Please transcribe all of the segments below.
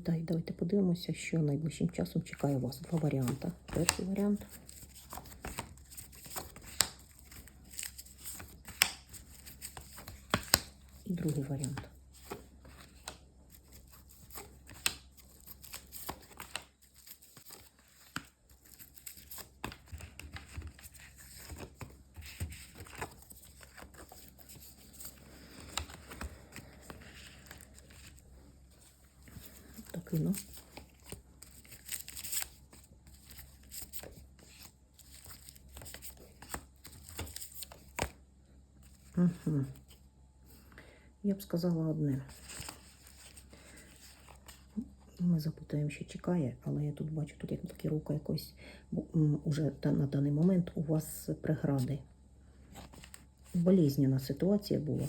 вітаю. Давайте подивимося, що найближчим часом чекає вас. Два варіанти. Перший варіант. І другий варіант. Так, ну. Угу. Я б сказала одне. Ми запитаємо, що чекає, але я тут бачу, тут як такі рука якось уже на даний момент у вас прегради. Болезненна ситуація була,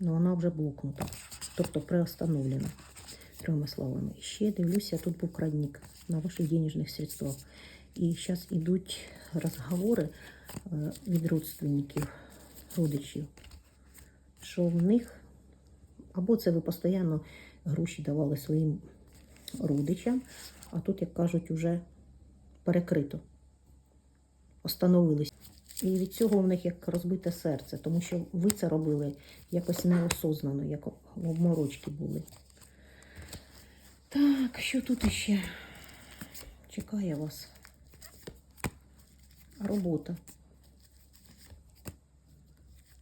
але вона вже блокнута, тобто приостановлена. Трьома словами. Ще дивлюся, тут був крадник на ваших денежних средствах. І зараз йдуть розговори е, від родственників, родичів, що в них або це ви постійно гроші давали своїм родичам, а тут, як кажуть, уже перекрито. Остановились. І від цього в них як розбите серце, тому що ви це робили якось неосознано, як обморочки були. Так, що тут іще чекає вас? Робота.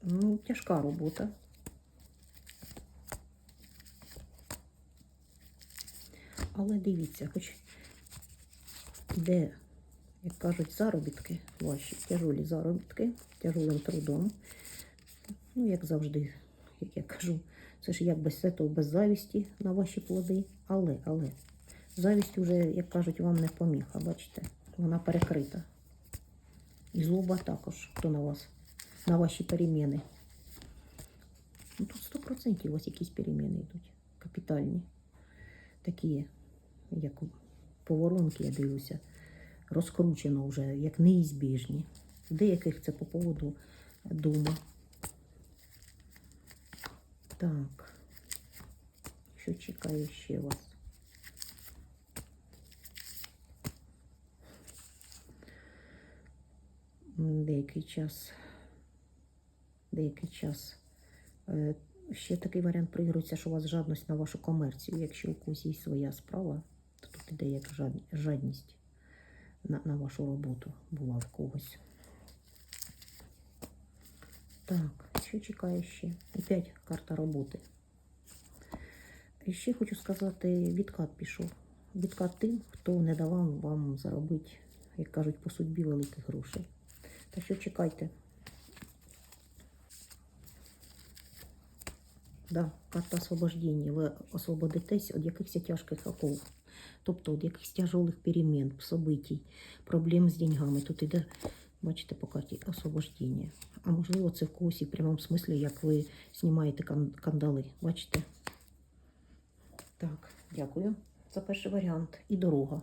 Ну, тяжка робота. Але дивіться, хоч де, як кажуть, заробітки ваші, тяжолі заробітки, тяжолим трудом. Ну, як завжди, як я кажу, це ж як без цього, без завісті на ваші плоди. Але, але, завість уже, як кажуть, вам не поміха, бачите, вона перекрита. І злоба також, хто на вас, на ваші переміни. Ну, тут 100% у вас якісь переміни йдуть. Капітальні. Такі, як поворонки, я дивлюся, розкручено вже, як неізбіжні. Деяких це по поводу дома. Так. Що чекає ще вас? Деякий час. Деякий час. Е, Ще такий варіант проігрується, що у вас жадність на вашу комерцію. Якщо у когось є своя справа, то тут іде як жадність на, на вашу роботу була в когось. Так, що чекає ще? Опять карта роботи. І ще хочу сказати, відкат пішов. Відкат тим, хто не давав вам заробити, як кажуть, по судьбі великих грошей. Так що чекайте. Да, карта освобождення. Ви освободитесь від якихось тяжких оков. Тобто від якихось тяжелих перемін, событий, проблем з деньгами. Тут іде, бачите, по карті освобождення. А можливо, це в когось і в прямому смислі, як ви знімаєте кандали. Бачите? Так, дякую за перший варіант. І дорога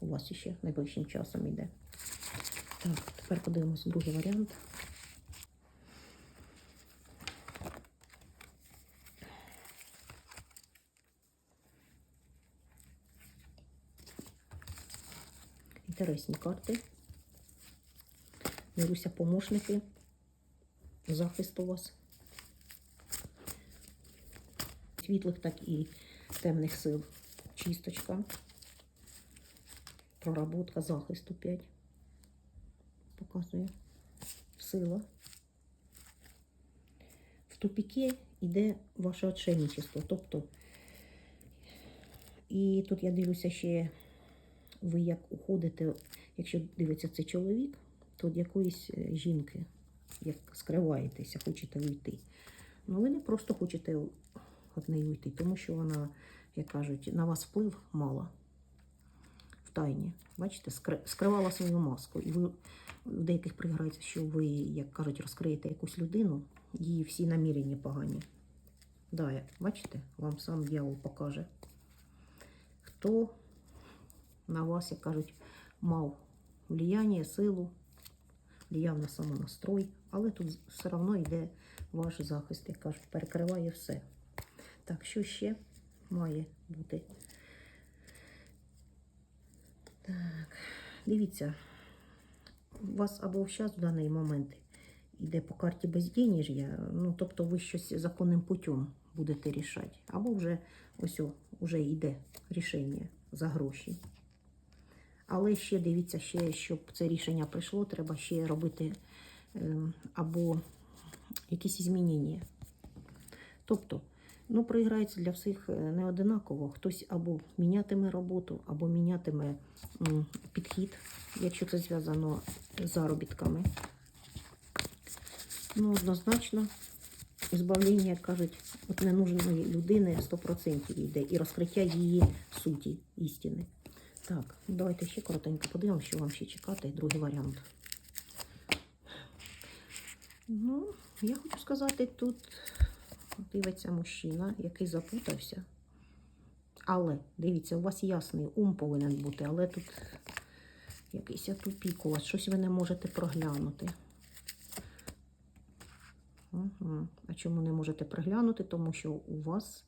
у вас ще найближчим часом йде. Так, тепер подивимося другий варіант. Інтересні карти. Дивлюся, помощники. Захист у вас. Світлих, так і темних сил. Чисточка. Проработка захисту 5. Показує. Сила. В тупіки йде ваше отшельничество. Тобто, і тут я дивлюся ще ви як уходите, якщо дивиться це чоловік, то від якоїсь е, жінки, як скриваєтеся, хочете уйти. Ну ви не просто хочете від неї уйти, тому що вона, як кажуть, на вас вплив мала в тайні. Бачите, скривала свою маску. І ви в деяких приграється, що ви, як кажуть, розкриєте якусь людину, її всі намірення погані. Да, бачите, вам сам дьявол покаже, хто на вас, як кажуть, мав влияння, силу, влияв на самонастрой, але тут все одно йде ваш захист, як кажуть, перекриває все. Так, що ще має бути Так, дивіться, у вас або зараз в даний момент йде по карті безденеж'я, ну тобто ви щось законним путем будете рішати, або вже ось вже йде рішення за гроші. Але ще дивіться, ще, щоб це рішення прийшло, треба ще робити ем, або якісь змінення. Тобто, ну, проіграється для всіх е, не одинаково. Хтось або мінятиме роботу, або мінятиме підхід, якщо це зв'язано з заробітками. Ну, однозначно, збавлення, як кажуть, от ненужної людини 100% йде і розкриття її суті істини. Так, давайте ще коротенько подивимося, що вам ще чекати. Другий варіант. Ну, я хочу сказати, тут дивиться мужчина, який запутався. Але, дивіться, у вас ясний ум повинен бути, але тут якийсь тупік у вас, щось ви не можете проглянути. Угу. А чому не можете проглянути? Тому що у вас,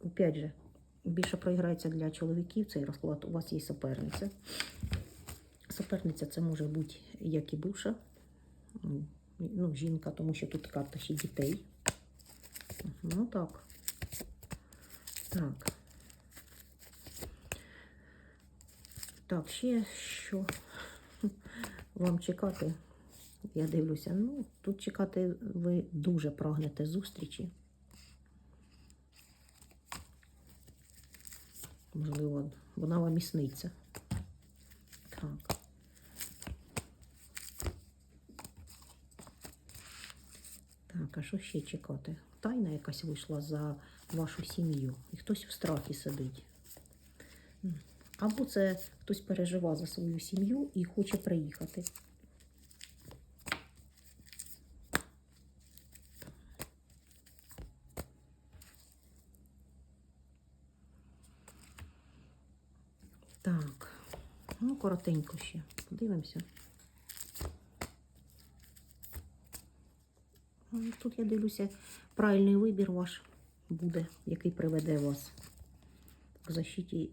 опять же, більше проіграється для чоловіків цей розклад. У вас є суперниця. Суперниця це може бути як і бивша, м, ну, жінка, тому що тут карта ще дітей. Ну так. Так. Так, ще що вам чекати? Я дивлюся, ну, тут чекати ви дуже прагнете зустрічі. Можливо, вона вам і сниться. Так. Так, що ще чекати? Тайна якась вийшла за вашу сім'ю, і хтось в страхі сидить. Або це хтось переживав за свою сім'ю і хоче приїхати. Так, ну коротенько ще. Подивимося. Ну, Тут я дивлюся, правильний вибір ваш буде, який приведе вас к защиті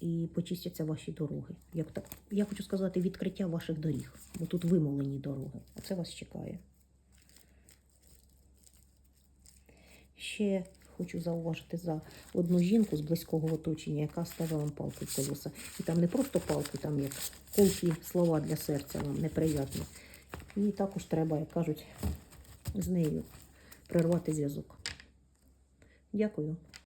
і почистяться ваші дороги. Як так, я хочу сказати, відкриття ваших доріг. Бо тут вимолені дороги. А це вас чекає. Ще хочу зауважити за одну жінку з близького оточення, яка ставила вам палку в колеса. І там не просто палки, там як колкі слова для серця вам неприятні. І також треба, як кажуть, з нею прервати зв'язок. Дякую.